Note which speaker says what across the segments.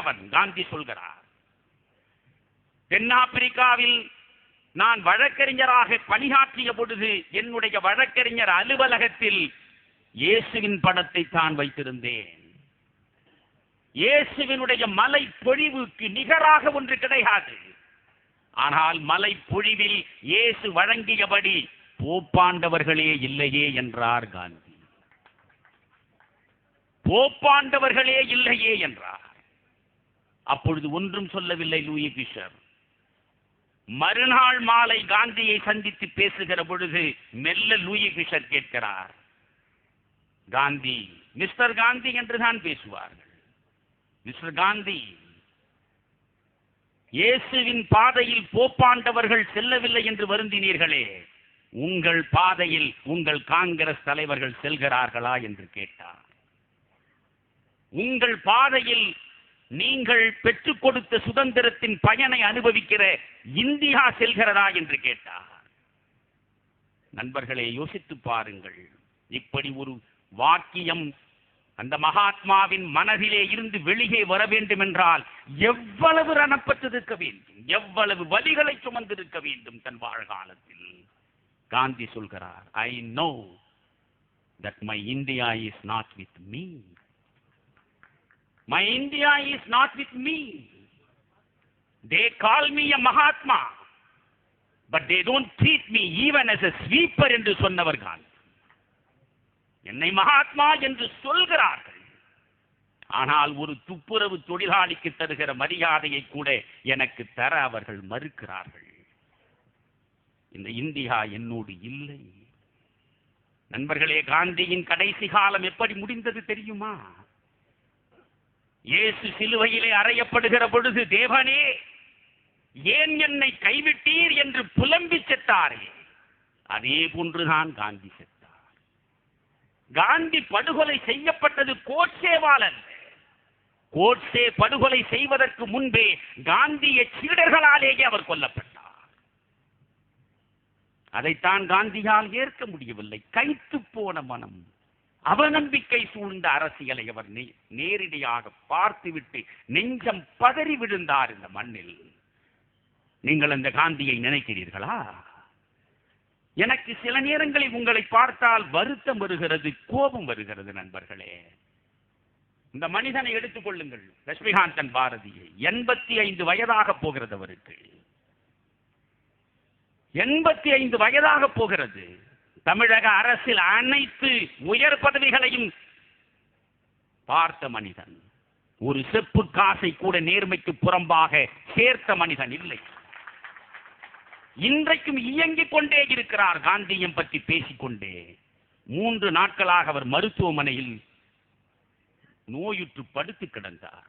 Speaker 1: பட்டவன் காந்தி சொல்கிறார். தென்னாப்பிரிக்காவில் நான் வழக்கறிஞராக பணியாற்றிய பொழுது என்னுடைய வழக்கறிஞர் அலுவலகத்தில் இயேசுவின் படத்தை தான் வைத்திருந்தேன். இயேசுவினுடைய மலை பொழிவுக்கு நிகராக ஒன்று கிடையாது. ஆனால் மலை பொழிவில் இயேசு வழங்கியபடி போப்பாண்டவர்களே இல்லையே என்றார் காந்தி. போப்பாண்டவர்களே இல்லையே என்றார். அப்பொழுது ஒன்றும் சொல்லவில்லை லூயி பிஷர் மறுநாள் மாலை காந்தியை சந்தித்து பேசுகிற பொழுது மெல்ல லூயி பிஷர் கேட்கிறார். காந்தி மிஸ்டர் காந்தி என்று தான் பேசுவார்கள். மிஸ்டர் காந்தி இயேசுவின் பாதையில் போப்பாண்டவர்கள் செல்லவில்லை என்று வருந்தினீர்களே உங்கள் பாதையில் உங்கள் காங்கிரஸ் தலைவர்கள் செல்கிறார்களா என்று கேட்டார். உங்கள் பாதையில் நீங்கள் பெற்றுக் கொடுத்த சுதந்திரத்தின் பயனை அனுபவிக்கிற இந்தியா செல்கிறதா என்று கேட்டார். நண்பர்களே யோசித்து பாருங்கள். இப்படி ஒரு வாக்கியம் அந்த மகாத்மாவின் மனதிலே இருந்து வெளியே வர வேண்டும் என்றால் எவ்வளவு ரணப்பட்டிருக்க வேண்டும்? எவ்வளவு வலிகளை சுமந்திருக்க வேண்டும் தன் வாழ்காலத்தில்? காந்தி சொல்கிறார் I know that my India is not with me my India is not with me they call me a Mahatma but they don't treat me even as a sweeper என்று சொன்னவர்கள் என்னை மகாத்மா என்று சொல்கிறார்கள். ஆனால் ஒரு துப்புரவு தொழிலாளிக்கு தருகிற மரியாதையை கூட எனக்கு தர அவர்கள் மறுக்கிறார்கள். இந்த இந்தியா என்னோடு இல்லை. நண்பர்களே காந்தியின் கடைசி காலம் எப்படி முடிந்தது தெரியுமா? இயேசு சிலுவையிலே அறையப்படுகிற பொழுது தேவனே ஏன் என்னை கைவிட்டீர் என்று புலம்பி செத்தாரே? அதே போன்றுதான் காந்தி செத்தார். காந்தி படுகொலை செய்யப்பட்டது கோட்சேவாளன். கோட்சே படுகொலை செய்வதற்கு முன்பே காந்திய சீடர்களாலேயே அவர் கொல்லப்பட்டார். அதைத்தான் காந்தியால் ஏற்க முடியவில்லை. கைத்து போன மனம். அவநம்பிக்கை சூழ்ந்த அரசியலை அவர் நே- நேரடியாக பார்த்துவிட்டு நெஞ்சம் பதறி விழுந்தார் இந்த மண்ணில். நீங்கள் அந்த காந்தியை நினைக்கிறீர்களா? எனக்கு சில நேரங்களில் உங்களை பார்த்தால் வருத்தம் வருகிறது கோபம் வருகிறது நண்பர்களே. இந்த மனிதனை எடுத்துக் கொள்ளுங்கள் லட்சுமிகாந்தன் பாரதியை. எண்பத்தி ஐந்து வயதாக போகிறது அவருக்கு. எண்பத்தி ஐந்து வயதாக போகிறது. தமிழக அரசில் அனைத்து உயர் பதவிகளையும் பார்த்த மனிதன் ஒரு செப்பு காசை கூட நேர்மைக்கு புறம்பாக சேர்த்த மனிதன் இல்லை. இன்றைக்கும் இயங்கிக் கொண்டே இருக்கிறார் காந்தியம் பற்றி பேசிக்கொண்டே. மூன்று நாட்களாக அவர் மருத்துவமனையில் நோயுற்று படுத்து கிடந்தார்.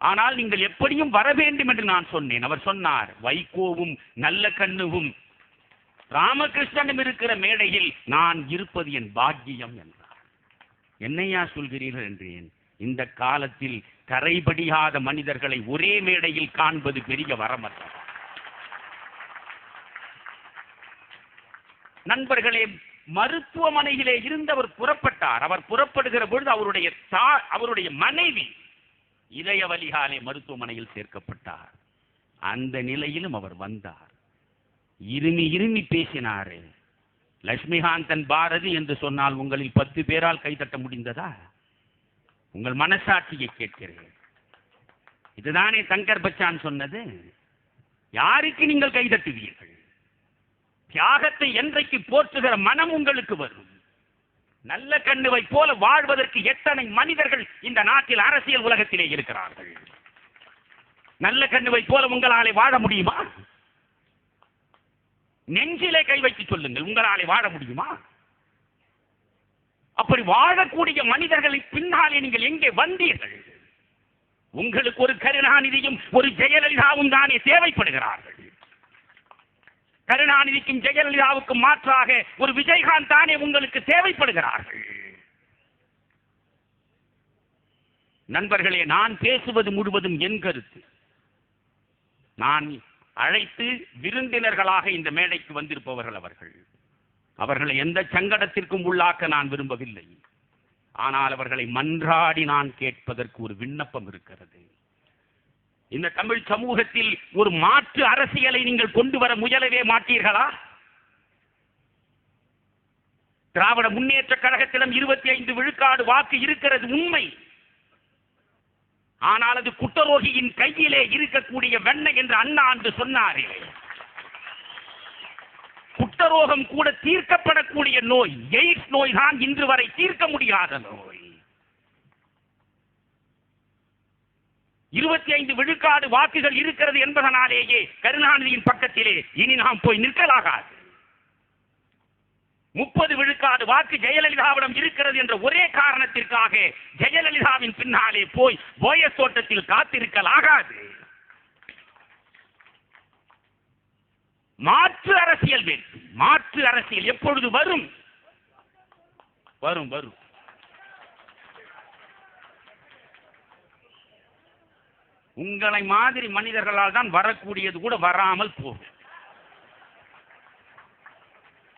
Speaker 1: ஆனால் நீங்கள் எப்படியும் வர வேண்டும் என்று நான் சொன்னேன். அவர் சொன்னார் வைகோவும் நல்ல கண்ணுவும் ராமகிருஷ்ணனும் இருக்கிற மேடையில் நான் இருப்பது என் பாக்கியம் என்றார். என்னையா சொல்கிறீர்கள் என்றேன் இந்த காலத்தில் கரைபடியாத மனிதர்களை ஒரே மேடையில் காண்பது பெரிய வரமற்ற நண்பர்களே மருத்துவமனையிலே இருந்தவர் புறப்பட்டார். அவர் புறப்படுகிற பொழுது அவருடைய தா அவருடைய மனைவி இதய வலிகாலே மருத்துவமனையில் சேர்க்கப்பட்டார். அந்த நிலையிலும் அவர் வந்தார். இருமி இருமி பேசினாரு. லட்சுமிகாந்தன் பாரதி என்று சொன்னால் உங்களில் பத்து பேரால் கைதட்ட முடிந்ததா? உங்கள் மனசாட்சியை கேட்கிறேன். இதுதானே சங்கர் பச்சான் சொன்னது? யாருக்கு நீங்கள் கைதட்டுவீர்கள் தியாகத்தை என்றைக்கு போற்றுகிற மனம் உங்களுக்கு வரும்? நல்ல கண்ணுவை போல வாழ்வதற்கு எத்தனை மனிதர்கள் இந்த நாட்டில் அரசியல் உலகத்திலே இருக்கிறார்கள்? நல்ல கண்ணுவை போல உங்களாலே வாழ முடியுமா? நெஞ்சிலே கை வைத்து சொல்லுங்கள் உங்களாலே வாழ முடியுமா? அப்படி வாழக்கூடிய மனிதர்களின் பின்னாலே நீங்கள் எங்கே வந்தீர்கள்? உங்களுக்கு ஒரு கருணாநிதியும் ஒரு ஜெயலலிதாவும் தானே தேவைப்படுகிறார்கள். கருணாநிதிக்கும் ஜெயலலிதாவுக்கும் மாற்றாக ஒரு விஜயகாந்த் தானே உங்களுக்கு தேவைப்படுகிறார்கள். நண்பர்களே நான் பேசுவது முழுவதும் என் கருத்து. நான் அழைத்து விருந்தினர்களாக இந்த மேடைக்கு வந்திருப்பவர்கள் அவர்கள். அவர்களை எந்த சங்கடத்திற்கும் உள்ளாக்க நான் விரும்பவில்லை. ஆனால் அவர்களை மன்றாடி நான் கேட்பதற்கு ஒரு விண்ணப்பம் இருக்கிறது. இந்த தமிழ் சமூகத்தில் ஒரு மாற்று அரசியலை நீங்கள் கொண்டு வர முயலவே மாட்டீர்களா? திராவிட முன்னேற்ற கழகத்திடம் இருபத்தி ஐந்து விழுக்காடு வாக்கு இருக்கிறது உண்மை. ஆனால் அது குட்டரோகியின் கையிலே இருக்கக்கூடிய வெண்ணெய் என்று அண்ணா அன்று சொன்னாரே. குட்டரோகம் கூட தீர்க்கப்படக்கூடிய நோய் எய்ட்ஸ் நோய் தான் இன்று வரை தீர்க்க முடியாத நோய். இருபத்தி ஐந்து விழுக்காடு வாக்குகள் இருக்கிறது என்பதனாலேயே கருணாநிதியின் பக்கத்திலே இனி நாம் போய் நிற்கலாகாது. முப்பது விழுக்காடு வாக்கு ஜெயலலிதாவிடம் இருக்கிறது என்ற ஒரே காரணத்திற்காக ஜெயலலிதாவின் பின்னாலே போய் போயஸ் தோட்டத்தில் காத்திருக்கலாகாது. மாற்று அரசியல் வேண்டும். மாற்று அரசியல் எப்பொழுது வரும்? வரும் வரும். உங்களை மாதிரி மனிதர்களால் தான் வரக்கூடியது கூட வராமல் போகும்.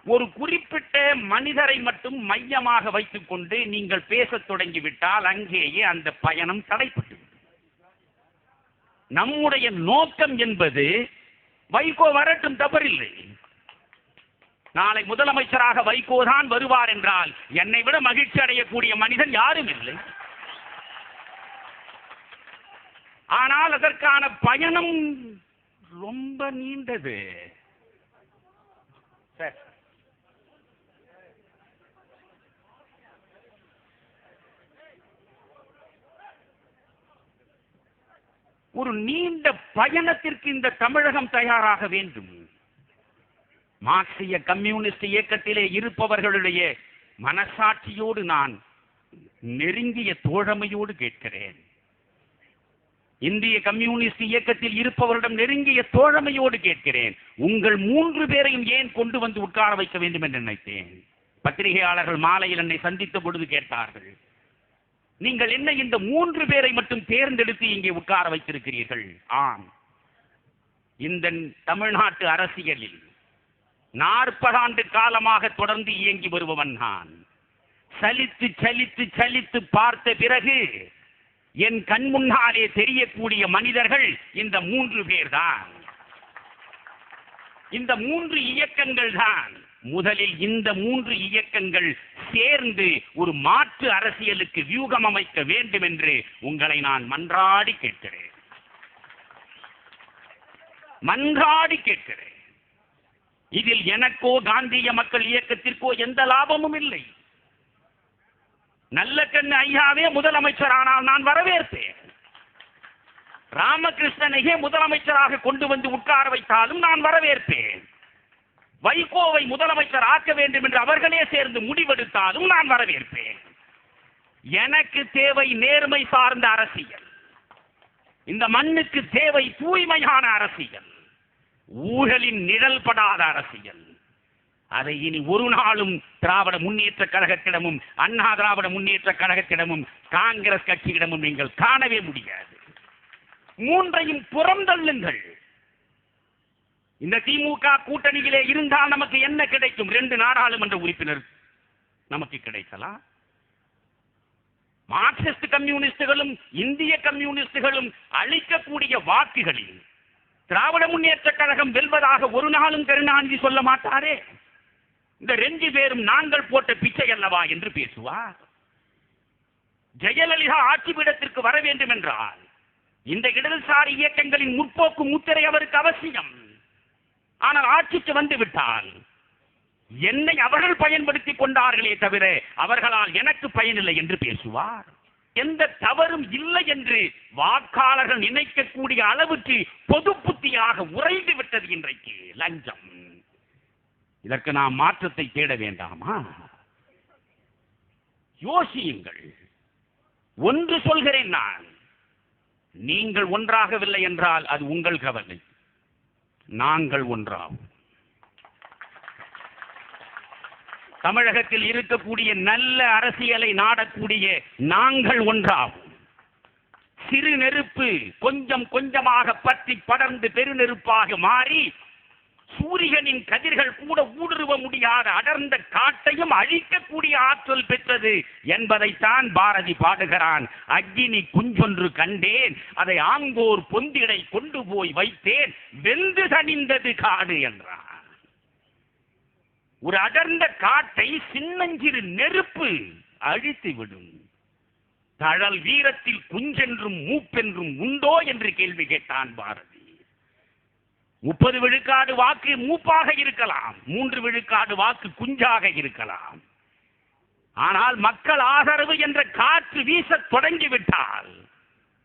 Speaker 1: ஒரு குறிப்பிட்ட மனிதரை மட்டும் மையமாக வைத்துக்கொண்டு நீங்கள் பேசத் தொடங்கிவிட்டால் அங்கேயே அந்த பயணம் தடைப்பட்டு நம்முடைய நோக்கம் என்பது வைகோ வரட்டும் தவறில்லை. நாளை முதலமைச்சராக வைகோ தான் வருவார் என்றால் என்னை விட மகிழ்ச்சி அடையக்கூடிய மனிதன் யாரும் இல்லை. ஆனால் அதற்கான பயணம் ரொம்ப நீண்டது. சரி. ஒரு நீண்ட பயணத்திற்கு இந்த தமிழகம் தயாராக வேண்டும். மார்க்சிய கம்யூனிஸ்ட் இயக்கத்திலே இருப்பவர்களுடைய மனசாட்சியோடு நான் நெருங்கிய தோழமையோடு கேட்கிறேன். இந்திய கம்யூனிஸ்ட் இயக்கத்தில் இருப்பவரிடம் நெருங்கிய தோழமையோடு கேட்கிறேன். உங்கள் மூன்று பேரையும் ஏன் கொண்டு வந்து உட்கார வைக்க வேண்டும் என்று நினைத்தேன்? பத்திரிகையாளர்கள் மாலையில் என்னை சந்தித்த பொழுது கேட்டார்கள். நீங்கள் என்ன இந்த மூன்று பேரை மட்டும் தேர்ந்தெடுத்து இங்கே உட்கார வைத்திருக்கிறீர்கள்? ஆம். இந்த தமிழ்நாட்டு அரசியலில் நாற்பதாண்டு காலமாக தொடர்ந்து இயங்கி வருபவன் நான். சலித்து சலித்து சலித்து பார்த்த பிறகு என் கண் முன்னாலே தெரியக்கூடிய மனிதர்கள் இந்த மூன்று பேர்தான். இந்த மூன்று இயக்கங்கள் தான். முதலில் இந்த மூன்று இயக்கங்கள் சேர்ந்து ஒரு மாற்று அரசியலுக்கு வியூகம் அமைக்க வேண்டும் என்று உங்களை நான் மன்றாடி கேட்கிறேன். மன்றாடி கேட்கிறேன். இதில் எனக்கோ காந்திய மக்கள் இயக்கத்திற்கோ எந்த லாபமும் இல்லை. நல்ல கண்ணு ஐயாவே முதலமைச்சர் ஆனால் நான் வரவேற்பேன். ராமகிருஷ்ணனையே முதலமைச்சராக கொண்டு வந்து உட்கார வைத்தாலும் நான் வரவேற்பேன். வைகோவை முதலமைச்சர் ஆக்க வேண்டும் என்று அவர்களே சேர்ந்து முடிவெடுத்தாலும் நான் வரவேற்பேன். எனக்கு தேவை நேர்மை சார்ந்த அரசியல். இந்த மண்ணுக்கு தேவை தூய்மையான அரசியல். ஊழலின் நிழல் படாத அரசியல். அதை இனி ஒரு நாளும் திராவிட முன்னேற்ற கழகத்திடமும் அண்ணா திராவிட முன்னேற்ற கழகத்திடமும் காங்கிரஸ் கட்சியிடமும் நீங்கள் காணவே முடியாது. மூன்றையும் புறந்தள்ளுங்கள். இந்த திமுக கூட்டணியிலே இருந்தால் நமக்கு என்ன கிடைக்கும்? ரெண்டு நாடாளுமன்ற உறுப்பினர் நமக்கு கிடைக்கலாம் மார்க்சிஸ்ட் கம்யூனிஸ்டுகளும் இந்திய கம்யூனிஸ்டுகளும் அளிக்கக்கூடிய வாக்குகளில் திராவிட முன்னேற்ற கழகம் வெல்வதாக ஒரு நாளும் கருணாநிதி சொல்ல மாட்டாரே. இந்த ரெண்டு பேரும் நாங்கள் போட்ட பிச்சை அல்லவா என்று பேசுவார். ஜெயலலிதா ஆட்சி பீடத்திற்கு வர வேண்டும் என்றால் இந்த இடதுசாரி இயக்கங்களின் முற்போக்கு முத்திரை அவருக்கு அவசியம். ஆனால் ஆட்சிக்கு வந்து விட்டான். என்னை அவர்கள் பயன்படுத்திக் கொண்டார்களே தவிர அவர்களால் எனக்கு பயனில்லை என்று பேசுவார். எந்த தவறும் இல்லை என்று வாக்காளர்கள் நினைக்கக்கூடிய அளவுக்கு பொது புத்தியாக உறைந்து விட்டது இன்றைக்கு. லஞ்சம். இதற்கு நாம் மாற்றத்தை தேட வேண்டாமா? யோசியுங்கள். ஒன்று சொல்கிறேன் நான். நீங்கள் ஒன்றாகவில்லை என்றால் அது உங்கள் கவலை. நாங்கள் ஒன்றாகும். தமிழகத்தில் இருக்கக்கூடிய நல்ல அரசியலை நாடக்கூடிய நாங்கள் ஒன்றாகும். சிறு நெருப்பு கொஞ்சம் கொஞ்சமாக பற்றி படர்ந்து பெருநெருப்பாக மாறி சூரியனின் கதிர்கள் கூட ஊடுருவ முடியாத அடர்ந்த காட்டையும் அழிக்கக்கூடிய ஆற்றல் பெற்றது என்பதைத்தான் பாரதி பாடுகிறான். அக்னி குஞ்சொன்று கண்டேன் அதை ஆங்கோர் பொந்திடை கொண்டு போய் வைத்தேன் வெந்து தணிந்தது காடு என்றான். ஒரு அடர்ந்த காட்டை சின்னஞ்சிறு நெருப்பு அழித்துவிடும் தழல் வீரத்தில் குஞ்சென்றும் மூப்பென்றும் உண்டோ என்று கேள்வி கேட்டான் பாரதி. முப்பது விழுக்காடு வாக்கு மூப்பாக இருக்கலாம். மூன்று விழுக்காடு வாக்கு குஞ்சாக இருக்கலாம். ஆனால் மக்கள் ஆதரவு என்ற காற்று வீசத் தொடங்கிவிட்டால்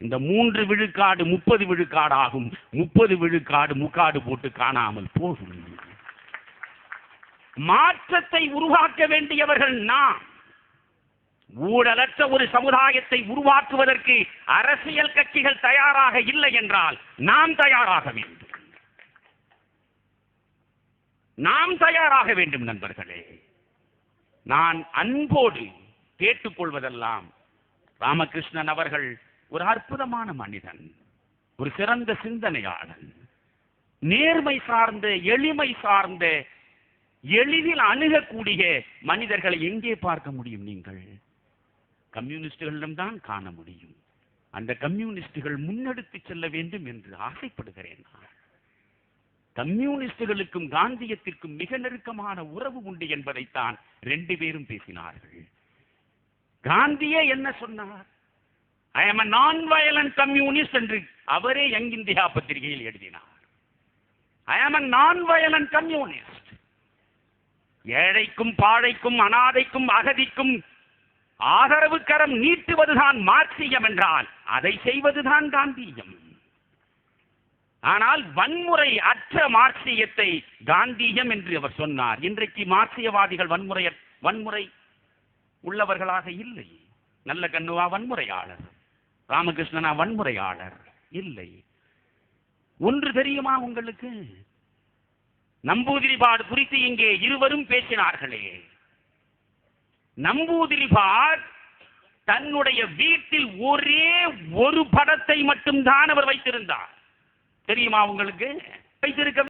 Speaker 1: இந்த மூன்று விழுக்காடு முப்பது விழுக்காடு ஆகும் முப்பது விழுக்காடு முக்காடு போட்டு காணாமல் போகும். மாற்றத்தை உருவாக்க வேண்டியவர்கள் நாம். ஊழலற்ற ஒரு சமுதாயத்தை உருவாக்குவதற்கு அரசியல் கட்சிகள் தயாராக இல்லை என்றால் நாம் தயாராக வேண்டும். நாம் தயாராக வேண்டும் நண்பர்களே. நான் அன்போடு கேட்டுக்கொள்வதெல்லாம் ராமகிருஷ்ணன் அவர்கள் ஒரு அற்புதமான மனிதன் ஒரு சிறந்த சிந்தனையாளன் நேர்மை சார்ந்த எளிமை சார்ந்த எளிதில் அணுகக்கூடிய மனிதர்களை எங்கே பார்க்க முடியும் நீங்கள்? கம்யூனிஸ்டுகளிடம் தான் காண முடியும். அந்த கம்யூனிஸ்டுகள் முன்னெடுத்து செல்ல வேண்டும் என்று ஆசைப்படுகிறேன் நான். கம்யூனிஸ்டுகளுக்கும் காந்தியத்திற்கும் மிக நெருக்கமான உறவு உண்டு என்பதைத்தான் ரெண்டு பேரும் பேசினார்கள். காந்தியே என்ன சொன்னார்? I am non violent communist என்று அவரே யங் இந்தியா பத்திரிகையில் எழுதினார். I am non violent communist ஏழைக்கும் பாழைக்கும் அனாதைக்கும் அகதிக்கும் ஆதரவு கரம் நீட்டுவதுதான் மார்க்சியம் என்றால் அதை செய்வதுதான் காந்தியம். ஆனால் வன்முறை அற்ற மார்க்சியத்தை காந்தியம் என்று அவர் சொன்னார். இன்றைக்கு மார்க்சியவாதிகள் வன்முறை வன்முறை உள்ளவர்களாக இல்லை. நல்ல கண்ணுவா வன்முறையாளர். ராமகிருஷ்ணனா வன்முறையாளர் இல்லை. ஒன்று தெரியுமா உங்களுக்கு? நம்பூதிரிபாடு குறித்து இங்கே இருவரும் பேசினார்களே. நம்பூதிரிபாட் தன்னுடைய வீட்டில் ஒரே ஒரு படத்தை மட்டும்தான் அவர் வைத்திருந்தார். தெரியுமா உங்களுக்கு? வைத்திருக்க